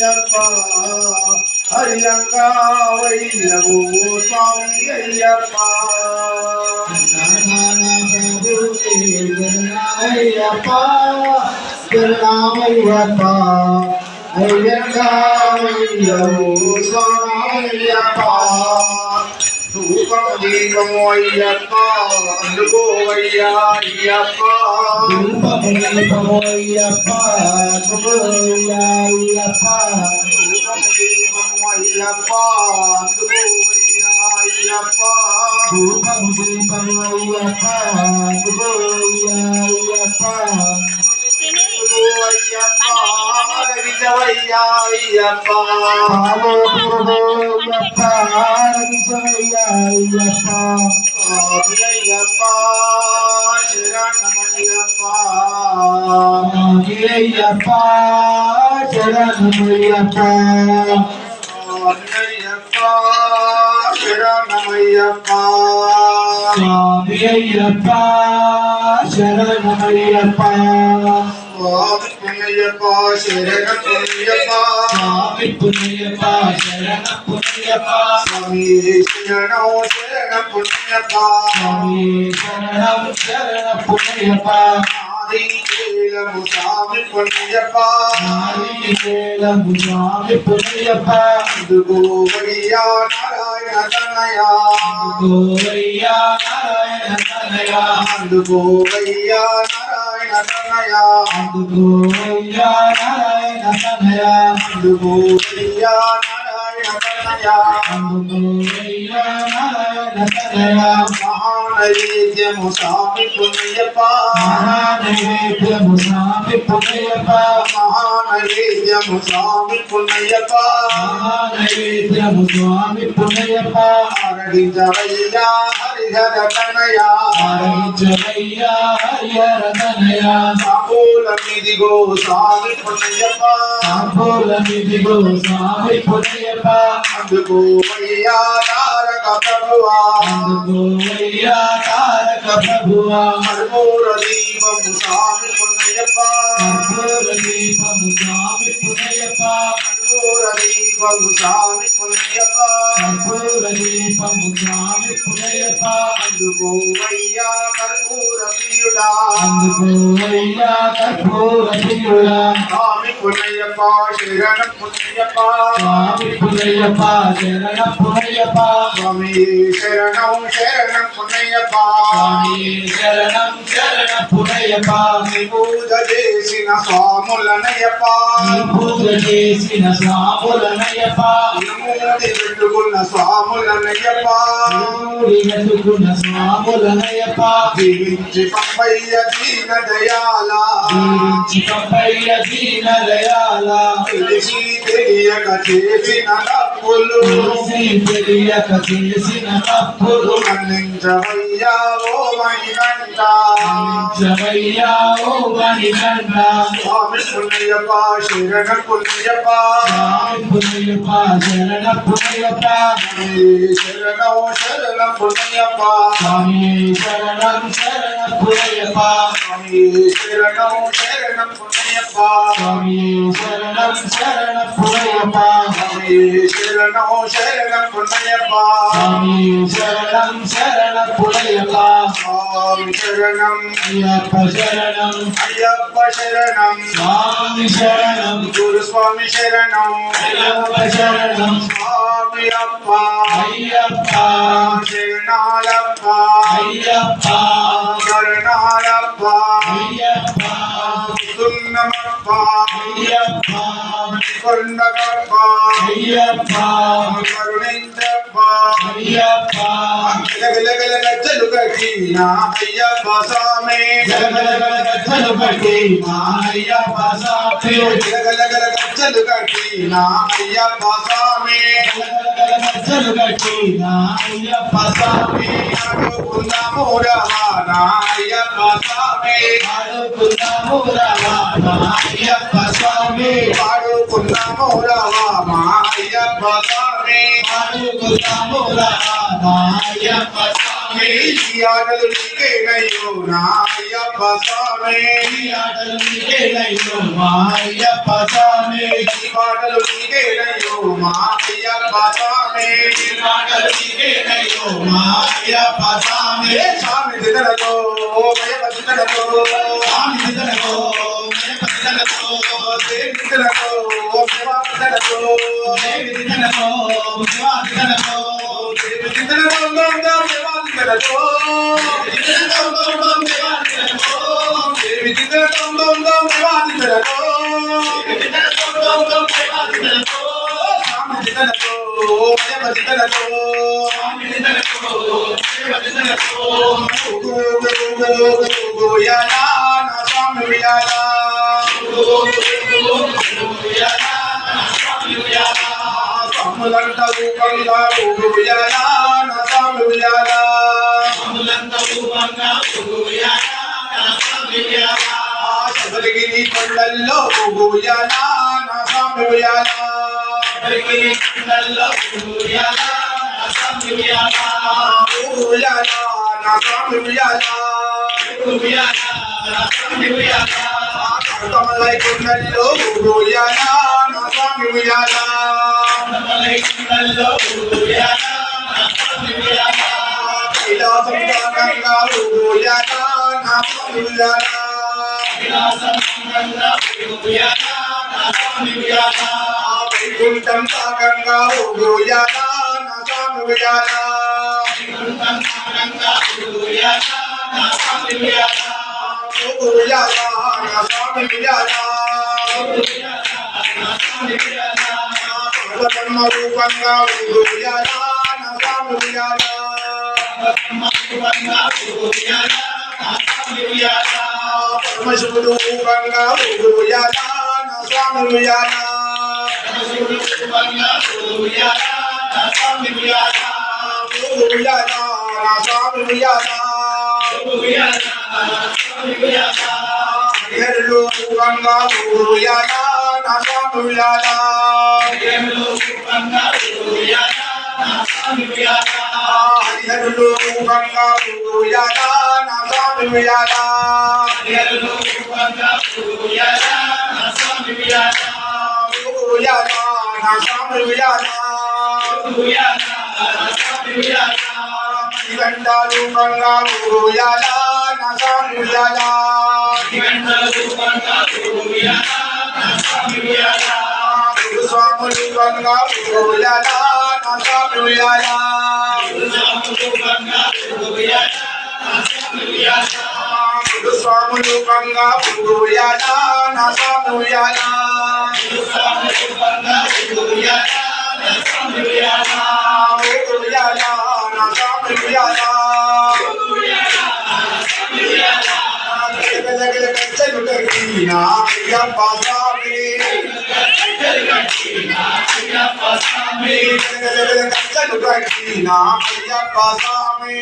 అయ్యప్ప హరియంగా వైరవు స్వామి అయ్యప్ప అయ్యప్ప తిరునామయ్యప్ప అయ్యప్ప అయ్యవు స్వామయ్యప్ప ధూపం దీపం అయ్యప్ప అందుకోవయ్యా అయ్యప్ప దీపమయ్యప్ప అయ్యప్ప ధూపం దీపం అయ్యప్ప అందుకోవయ్యా అయ్యప్ప దీపం దీపం అయ్యప్ప అయ్యప్ప విజవయ్యా అయ్యప్ప పాలోపురదోయప్ప అయ్యప్ప అయ్యప్ప శరణమయ్యప్ప అయ్యప్ప శరణమయ్యప్ప అయ్యప్ప శరణమయ్యప్ప స్వామి అయ్యప్ప శరణమయ్యప్ప అయ్యప్ప శరణమయ్యప్ప స్వామి పుణ్యప్ప శరణ పుణ్యప్ప స్వామి శరణం శరణ పుణ్యప్ప స్వామి శరణం శరణ పుణ్యప్ప ఆదికేలము స్వామి పుణ్యప్ప నారీకేలము స్వామి పుణ్యప్ప అందుకోవయ్యా నారాయణ తనయా గోరయ్యా నారాయణ తనయ అందుకోవయ్యా Narayanaya, Narayanaya, Narayanaya, నారాయణ తనయ అందుకోవయ్యా నారాయణ తనయా అందుకోరయ్యా నారాయణ తనయ మహానైవేద్యము స్వామి పుణ్యప్ప మహానైవేద్యము స్వామి పుణ్యప్ప మహానైవేద్యము స్వామి పుణ్యప్ప మహానైవేద్యము స్వామి పుణ్యప్ప ఆరగించవయ్యా హరిహర తనయా ఆరగించవయ్యా హరిహర తనయ సాపూల మీదిగో స్వామి పుణ్యప్ప సాంబోలమిదిగో స్వామి పుణ్యప్ప అందుకోవయ్యా తారక ప్రభువా అందుకోవయ్యా తారక ప్రభువా కర్పూర దీపము స్వామి పుణ్యప్ప కర్పూర దీపము స్వామి పుణ్యప్ప కర్పూర దీపము స్వామి పుణ్యప్ప కర్పూర దీపము స్వామి పుణ్యప్ప అందుకోవయ్యా కర్పూర ప్రియుడా అందుకోవయ్యా కర్పూర ప్రియుడా స్వామి పుణ్యప్ప శరణ పుణ్యప్ప స్వామి పుణ్యప్ప శరణ పుణ్యప్ప స్వామి శరణం శరణం స్వామి శరణం శరణ పూజ చేసిన స్వాములనయ్యప్ప పూజ చేసిన స్వాములనయ్యప్ప. స్వాములనయ్యప్ప. వెతుకున్న స్వాములనయ్యప్ప. జీవించి పంపయ్య దీన దయాల. దీవించి పంపయ్య దీన దయాల. తెలిసి తెలియక చేసిన తప్పులు. తెలిసి తెలియక చేసిన తప్పులు. మన్నించవయ్యా ఓ మణికంఠ. జవయ్యా ఓ మణికంఠ. స్వామి పుణ్యప్ప శరణ పుణ్యప్ప. స్వామి పుణ్యప్ప శరణ పుణ్యప్ప శరణం శరణం పుణ్యప్ప స్వామి శరణం శరణ పుణ్యప్ప స్వామి శరణం శరణం పుణ్యప్ప స్వామి శరణం శరణ పుణ్యప్ప స్వామి శరణం శరణం పుణ్యప్ప స్వామి శరణం శరణ పుణ్యప్ప స్వామి శరణం. అయ్యప్ప శరణం. అయ్యప్ప శరణం. స్వామి శరణం. గురు స్వామి శరణం. అయ్యప్ప శరణం. స్వామి అప్ప. అయ్యప్ప. శరణాలప్ప. అయ్యప్ప. గజ్జలు కట్టిన అయ్యప్ప స్వామి గజ్జలు కట్టి అయ్యప్ప సాపి గజ్జలు కట్టిన అయ్యప్ప స్వామి గలగలగల గజ్జలు కట్టి నా అయ్యప్ప సాపి ఆడుకుందాము స్వామి ఆడుకుందాము రవా మా స్వామి ఆడుకుందాము రవామా అయ్యప్ప స్వామి ఆడుకుందాము రవా మా స్వామి ఆటలు నీకేనయ్యో నా అయ్యప్ప స్వామి. ఈ ఆటలు నీకేనయ్యో మా అయ్యప్ప స్వామి. ఈ పాటలు నీకేనయ్యో మా అయ్యప్ప స్వామి. ఈ ఆటలు నీకేనయ్యో మా అయ్యప్ప స్వామి. ఏ స్వామి దిదలతో భయపతిదలతో స్వామి నిధనలో నిధనలో దేవి దిదలతో భయపతిదలతో దేవి నిధనలో శివ నిధనలో దేవి దిదలతో భయపతిదలతో దేవి దిదలతో భయపతిదలతో స్వామి దిదలతో భయపతిదలతో ఉయ్యాలా నా స్వామి ఉయ్యాలా స్వాములంట రూపంగా ఉయ్యాలా నా స్వామి ఉయ్యాలా ఆ శబరిగిరి కొండల్లో ఉయ్యాలా నా స్వామి ఉయ్యాలా ఉయ్యాలా నా స్వామి ఉయ్యాలా ఆ కమలై కొండల్లో ఉయ్యాలా నా స్వామి ఉయ్యాలా కైలాసం కాకంగా ఉయ్యాలా నా స్వామి ఉయ్యాలా ఆ వైకుంఠం కాకంగా ఉయ్యాలా నా స్వామి ఉయ్యాలా ఉయ్యాలా నా స్వామి ఉయ్యాలా పర్వతమ్మ రూపంగా ఉయ్యాలా శబరిగిరి కొండల్లో ఉయ్యాలా పరమశివుడు కొండల్లో ఉయ్యాలా నా స్వామి ఉయ్యాలా ఉయ్యాలా నా స్వామి ఉయ్యాలా హరిహరులు రూపంగా ఉయ్యాలా నా ఉయ్యాలా హరిహరులు రూపంగా ఉయ్యాలా నా స్వామి ఉయ్యాలా ఉయ్యాలా నా స్వామి ఉయ్యాలా గంట రూపంగా ఉయ్యాలా నా స్వామి ఉయ్యాలా గురు స్వామి రూపంగా నా స్వామి ఉయ్యాలా గురు స్వామి రూపంగా ఉయ్యాలా నా స్వామి ఉయ్యాలా ఉయ్యాలా నా స్వామి ఉయ్యాలా స్వాములు గంగా కట్టిన అయ్యప్ప స్వామి గలగల గచ్చలు కట్టిన అయ్యప్ప స్వామి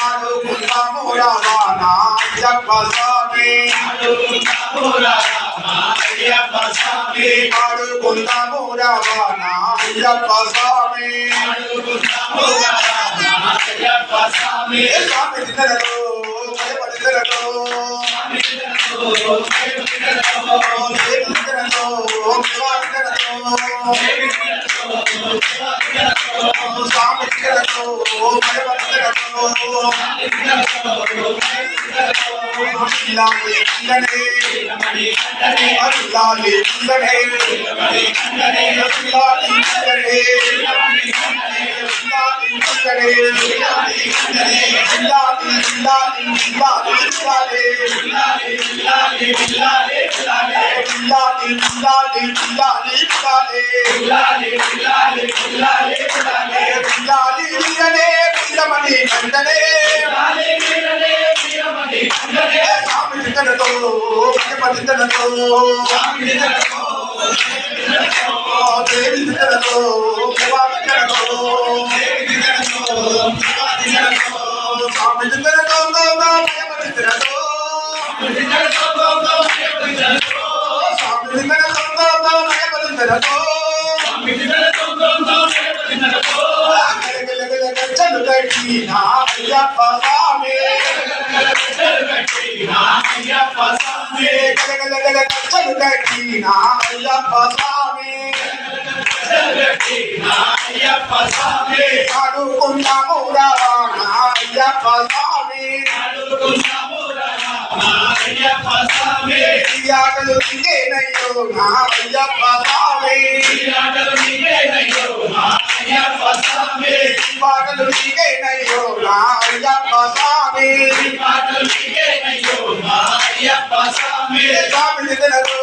ఆడుకుందాము రావానా అయ్యప్ప స్వామి ఆడుకుందాము రావానా అయ్యప్ప స్వామి ఏ స్వామి దినరలో భయపడినరలో దేవి దినరలో భయపడినరలో స్వామి దినరలో భయపడినరలో అల్లాలి కుందనే అల్లాలి కుందనే అల్లాలి కుందనే అల్లాలి కుందనే అల్లాలి అల్లాలి అల్లాలి అల్లాలి బిల్లాలి బిల్లాలి బిల్లాలి బిల్లాలి బిల్లాలి బిల్లనే బిల్లమణి కందనే స్వామి దిద్దలతో భయపడిద్దలతో దేవి దిద్దలతో భయపడిద్దలతో స్వామి దిద్దలతో భయపడిద్దలతో స్వామి దిద్దలతో భయపడిద్దలతో గజనలతో గలగలగల గజ్జలు కట్టి నా అయ్యప్ప స్వామి గజలు కట్టి నా అయ్యప్ప స్వామి గలగలగల గజ్జలు కట్టి నా అయ్యప్ప స్వామి గజలు కట్టి నా అయ్యప్ప స్వామి. ఆడుకుందాము రావా నా అయ్యప్ప స్వామి. అడుగుతున్నాము ఆటలు నీకేనయ్యో నా అయ్యప్ప స్వామి ఆటలు నీకేనయ్యో నా అయ్యప్ప స్వామి పాటలు నీకేనయ్యో నా అయ్యప్ప స్వామి ఈ ఆటలు నీకేనయ్యో నా అయ్యప్ప స్వామి స్వామి నిధులలో